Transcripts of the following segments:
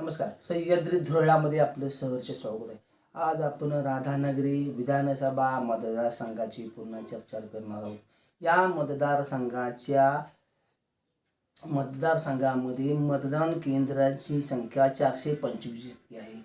नमस्कार. सह्याद्री धुरळामध्ये आपलं सहर्ष स्वागत आहे. आज आपण राधानगरी विधानसभा मतदारसंघाची पुन्हा चर्चा करणार आहोत. या मतदारसंघाच्या मतदारसंघामध्ये मतदान केंद्रांची संख्या चारशे पंचवीस इतकी आहे.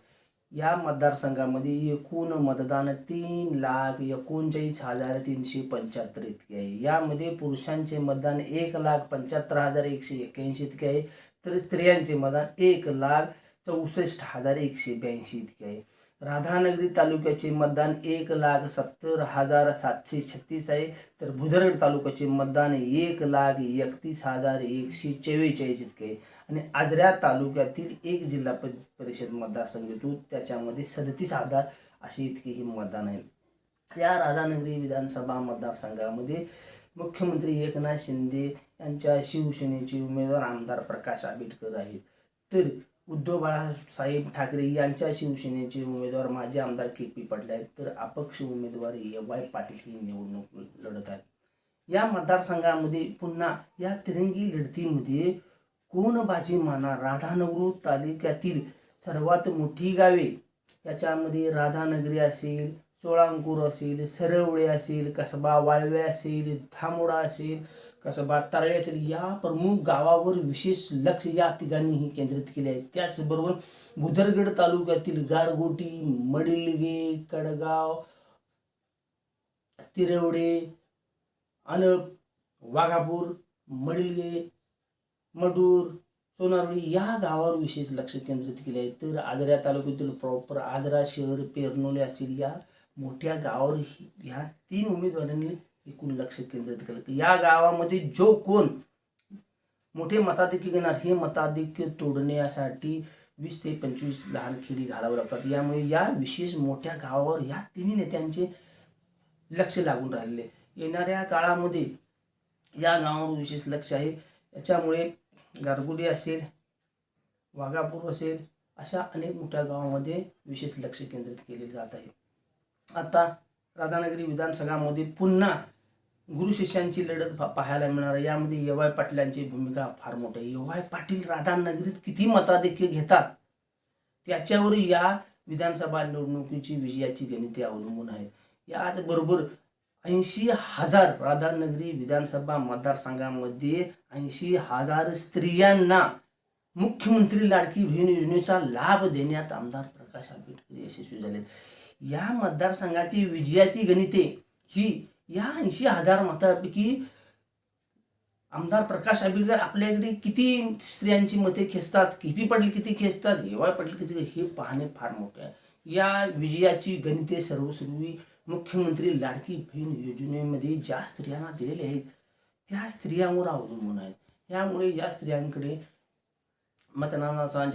या मतदारसंघामध्ये एकूण मतदान तीन लाख एकोणचाळीस हजार तीनशे पंच्याहत्तर इतके आहे. यामध्ये पुरुषांचे मतदान एक लाख पंच्याहत्तर हजार एकशे एक्याऐंशी इतके आहे. तर स्त्रियांचे मतदान एक लाख चौसष्ट हजार एकशे ब्याऐंशी इतके आहे. राधानगरी तालुक्याचे मतदान एक लाख सत्तर हजार सातशे छत्तीस आहे. तर भुदरड तालुक्याचे मतदान एक लाख एकतीस हजार एकशे चव्वेचाळीस इतके आहे. आणि आजऱ्या तालुक्यातील एक जिल्हा प- परिषद मतदारसंघ येतो. त्याच्यामध्ये सदतीस हजार असे इतके हे मतदान आहे. या राधानगरी विधानसभा मतदारसंघामध्ये मुख्यमंत्री एकनाथ शिंदे यांच्या शिवसेनेचे उमेदवार आमदार प्रकाश आंबेडकर आहेत. तर उद्धव बाळासाहेब ठाकरे यांच्या शिवसेनेचे उमेदवार माजी आमदार के पी पडले आहेत. तर अपक्ष उमेदवार ए वाय पाटील ही निवडणूक लढत आहेत. या मतदारसंघामध्ये पुन्हा या तिरंगी लढतीमध्ये कोण बाजी माना राधानगरू तालुक्यातील सर्वात मोठी गावे याच्यामध्ये राधानगरी असेल चोळांकूर असेल सरवळे असेल कसबा वाळवे असेल धामोडा असेल कसबा तारळे असेल या प्रमुख गावावर विशेष लक्ष या तिघांनीही केंद्रित केले आहे. त्याचबरोबर भुदरगड तालुक्यातील गारगोटी मडिलगे कडगाव तिरवडे अनप वाघापूर मडिलगे मडूर सोनारळी या गावावर विशेष लक्ष केंद्रित केले आहे. तर आजऱ्या तालुक्यातील प्रॉपर आजरा शहर पेरनोले असेल या मोठ्या गावावर ही- ह्या तीन उमेदवारांनी एकूण लक्ष केंद्रित केलं. या गावामध्ये जो कोण मोठे मताधिक्य घेणार हे मताधिक्य तोडण्यासाठी वीस ते पंचवीस लहान खेडी घालावं लागतात. यामुळे या विशेष मोठ्या गावावर या तिन्ही नेत्यांचे लक्ष लागून राहिले. येणाऱ्या काळामध्ये या गावावर विशेष लक्ष आहे. याच्यामुळे गारगुडी असेल वाघापूर असेल अशा अनेक मोठ्या गावामध्ये विशेष लक्ष केंद्रित केले जात आहे. आता राधानगरी विधानसभामध्ये पुन्हा गुरु शिष्यांची लढत पाहायला मिळणार आहे. यामध्ये येवाय पाटलांची भूमिका फार मोठी आहे. येवाय पाटील राधानगरीत किती मताधिक्य घेतात? त्याच्यावर या विधानसभा निवडणुकीची विजयाची गणिते अवलंबून आहेत. याचबरोबर ऐंशी हजार राधानगरी विधानसभा मतदारसंघामध्ये ऐंशी हजार स्त्रियांना मुख्यमंत्री लाडकी बहीण योजनेचा लाभ देण्यात आमदार प्रकाश आंबेडकर यशस्वी झाले या मतदारसंघाची विजयाती गणिते ही या ऐंशी हजार मतापैकी आमदार प्रकाश आंबेडकर आपल्याकडे किती स्त्रियांची मते खेचतात किती पडली किती खेचतात हेवाय पडली किती हे पाहणे फार मोठे आहे. या विजयाची गणिते सर्वसर्वी मुख्यमंत्री लाडकी बहीण योजनेमध्ये ज्या स्त्रियांना दिलेले आहेत त्या स्त्रियांवर अवलंबून आहेत. यामुळे या स्त्रियांकडे मतदानाचा जा